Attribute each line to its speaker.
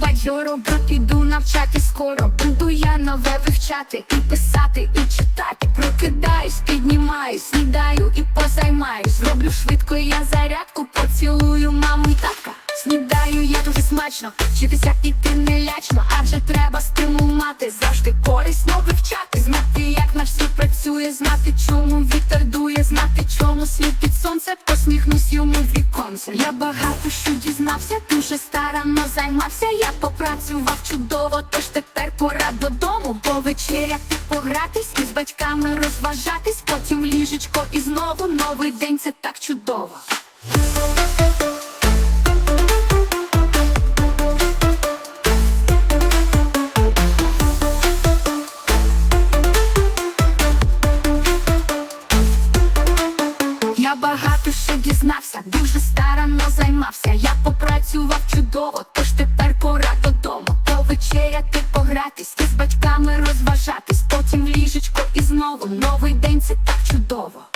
Speaker 1: бадьоро, брат, іду навчати скоро. Буду я нове вивчати і писати, і читати. Прокидаюсь, піднімаюсь, снідаю і позаймаюсь. Зроблю швидко я зарядку, поцілую маму і татка. Снідаю я дуже смачно, вчитися іти не лячно, адже треба стимул мати, завжди корисно вивчати, знати, як наш світ працює, знати, чому вітер дує, знати, чому світ під сонце, посміхнусь віконце. Я багато що дізнався, дуже старанно займався. Я попрацював чудово, тож тепер пора додому, повечеряти, погратись і з батьками розважатись, потім ліжечко і знову новий день, це так чудово. Я багато що дізнався, дуже займався. Я попрацював чудово, тож тепер пора додому. Повечеряти, погратись, і з батьками розважатись, потім ліжечко і знову новий день це так чудово.